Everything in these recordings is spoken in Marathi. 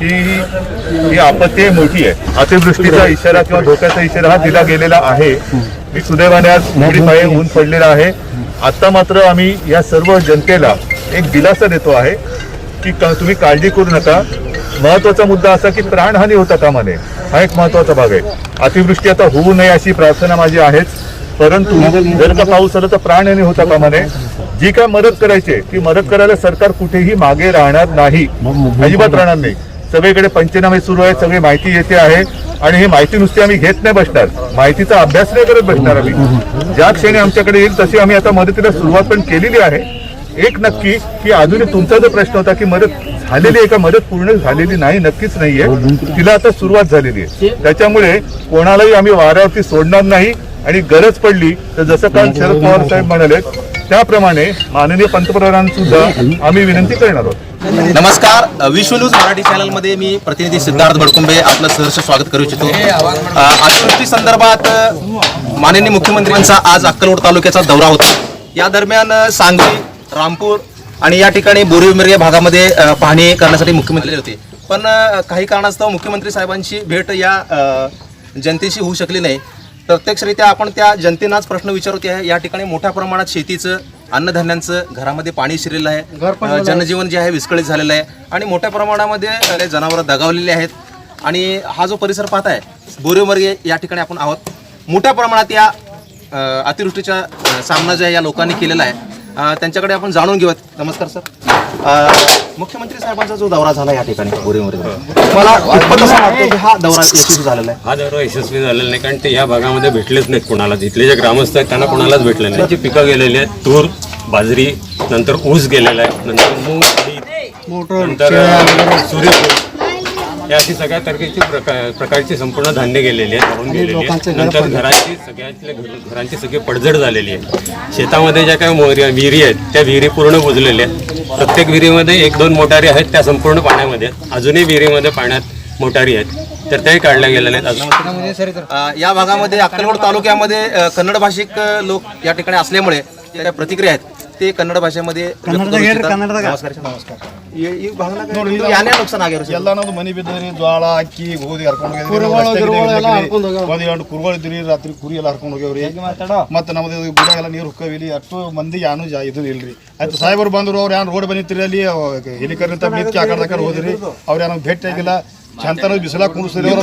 की ही आपत्ती मोठी आहे. अतिवृष्टीचा इशारा किंवा धोक्याचा इशारा हा दिला गेलेला आहे. मी सुदैवाने आज उघडी पाय ऊन पडलेला आहे. आता मात्र आम्ही या सर्व जनतेला एक दिलासा देतो आहे की तुम्ही काळजी करू नका. महत्त्वाचा मुद्दा असा की प्राणहानी होता कामा नये हा एक महत्त्वाचा भाग आहे. अतिवृष्टी आता होऊ नये अशी प्रार्थना माझी आहेच. परंतु जर का पाऊस आला तर प्राणहानी होता कामा नये जी काय मदत करायची आहे, ती मदत करायला सरकार कुठेही मागे राहणार नाही. अजिबात राहणार नाही. सगळीकडे पंचनामे सुरू आहेत सगळी माहिती येते आहे. आणि ही माहिती नुसती आम्ही घेत नाही बसणार. माहितीचा अभ्यास नाही करत बसणार आम्ही. ज्या क्षणी आमच्याकडे येईल तशी आम्ही आता मदतीला सुरुवात पण केलेली आहे. एक नक्की की अजूनही तुमचा जो प्रश्न होता की मदत झालेली आहे का मदत पूर्ण झालेली नाही नक्कीच नाहीये. तिला आता सुरुवात झालेली आहे. त्याच्यामुळे कोणालाही आम्ही वाऱ्यावरती सोडणार नाही आणि गरज पडली तर जसं काल शरद पवार साहेब म्हणाले त्याप्रमाणे माननीय पंतप्रधान सुद्धा आम्ही विनंती करणार आहोत. नमस्कार. विश्व न्यूज मराठी चॅनलमध्ये मी प्रतिनिधी सिद्धार्थ बडकुंबे आपलं सहर्ष स्वागत करू इच्छितो. अतिवृष्टी संदर्भात माननीय मुख्यमंत्र्यांचा आज अक्कलकोट तालुक्याचा दौरा होता. या दरम्यान सांगली रामपूर आणि या ठिकाणी बोरीविमर भागामध्ये पाहणी करण्यासाठी मुख्यमंत्री होते. पण काही कारणास्तव मुख्यमंत्री साहेबांची भेट या जनतेशी होऊ शकली नाही. प्रत्यक्षरित्या आपण त्या जनतेनाच प्रश्न विचारत आहे या ठिकाणी मोठ्या प्रमाणात शेतीचं अन्नधान्यांचं घरामध्ये पाणी शिरलेलं आहे. जनजीवन जे आहे विस्कळीत झालेलं आहे. आणि मोठ्या प्रमाणामध्ये जनावरं दगावलेली आहेत. आणि हा जो परिसर पाहताय बोरीवर्गे या ठिकाणी आपण आहोत. मोठ्या प्रमाणात या अतिवृष्टीचा सामना जो आहे या लोकांनी केलेला आहे त्यांच्याकडे आपण जाणून घेऊयात. नमस्कार सर. मुख्यमंत्री साहेबांचा जो दौरा झाला या ठिकाणी बोरीवर्गे मला असं वाटतं की हा दौरा यशस्वी झालेला आहे? हा दौरा यशस्वी झालेला नाही कारण ते या भागामध्ये भेटलेच नाहीत कोणाला. इथले जे ग्रामस्थ आहेत त्यांना कोणालाच भेटले नाही. त्यांची पिकं गेलेली आहेत. तूर बाजरी नंतर ऊस गेलेला आहे. नंतर मूग नंतर सूर्यफूल या अशी सगळ्या तऱ्हेची प्रकार प्रकारची संपूर्ण धान्य गेलेली आहे वाहून गेलेली आहे नंतर घरांची सगळ्यातल्या घरांची सगळी पडझड झालेली आहे. शेतामध्ये ज्या काही मोहऱ्या विहिरी आहेत त्या विहिरी पूर्ण बुजलेल्या आहेत. प्रत्येक विहिरीमध्ये एक दोन मोटारी आहेत त्या संपूर्ण पाण्यामध्ये अजूनही विहिरीमध्ये पाण्यात मोटारी आहेत. तर त्याही काढल्या गेलेल्या आहेत. अजून या भागामध्ये अक्कलकोट तालुक्यामध्ये कन्नड भाषिक लोक या ठिकाणी असल्यामुळे त्या प्रतिक्रिया आहेत. ते कन्नड भाषेमध्ये नमस्कार. ಈಗ ನುಕ್ಸಾನ ಆಗ್ಯಾರ ಎಲ್ಲ ನಾವು ಮನೆ ಬಿದ್ದಿರಿ ಜ್ವಾಳ ಅಕ್ಕಿ ಗೋಧಿ ಹರ್ಕೊಂಡು ಹೋಗ್ಯಾವ್ರಿ. ಒಂದು ಎರಡು ಕುರುಗಳು ಇದ್ರಿ ರಾತ್ರಿ ಕುರಿ ಎಲ್ಲ ಹರ್ಕೊಂಡು ಹೋಗ್ಯಾವ್ರಿ. ಮತ್ತ ನಮ್ದು ಬುಡಾಗೆಲ್ಲ ನೀರು ಹುಕ್ಕವಿಲಿ ಅಷ್ಟು ಮಂದಿ ಯಾನು ಜಾ ಇದು ಇಲ್ರಿ. ಆಯ್ತು ಸಾಹೇಬರು ಬಂದರು ಅವ್ರು ಯಾರು ರೋಡ್ ಬಂದಿತ್ತಿರಿ ಅಲ್ಲಿ ಹೆಲಿಕರ್ನಿಂದ ಮಿತ್ತಿ ಆಕಾಡ್ದಾಕಾರ ಹೋದ್ರಿ. ಅವ್ರು ಯಾರು ಭೇಟಿ ಆಗಿಲ್ಲ. ಚಂತನ ಬಿಸಿಲ ಕುಣಿಸಿದ್ರು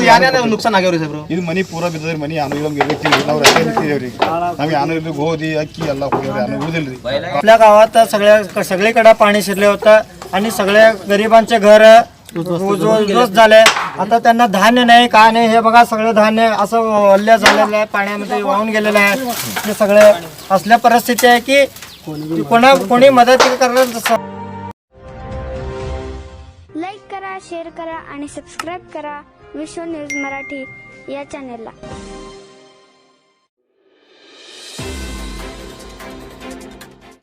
ನುಕ್ಸಾನ ಆಗ್ಯಾವ್ರಿ ಸಾಹೇಬ್ರು? ಇದು ಮನಿ ಪೂರ ಬಿದ್ದದ್ರಿ ಮನಿ ಯಾನು ಇಲ್ಲ ಇರ್ತೀವಿ. ನಾವು ರಸ್ತೆ ಇರ್ತೀವ್ರಿ ನಮ್ಗೆ ಯಾನು ಇರ್ಲಿ ಗೋಧಿ ಅಕ್ಕಿ ಎಲ್ಲ ಹೋಗ್ಯಾವ್ರಿ ಯಾನು ಉಳಿದಿಲ್ರಿ. ಅವತ್ತ ಸಗಳೆ ಸಗಳಿ ಕಡೆ ಪಾಣಿ ಸಿರ್ಲಿ ಅವತ್ತ आणि सगळ्या गरिबांचे घर उद्ध्वस्त झाले. आता त्यांना धान्य नाही काय नाही हे बघा सगळं धान्य असं वल्ल्या झालेलं आहे पाण्यामध्ये वाहून गेलेलं आहे. हे सगळे असल्या परिस्थिती आहे की कोणा कोणी मदत करणार लाईक करा शेअर करा आणि सबस्क्राईब करा विश्व न्यूज मराठी या चॅनेलला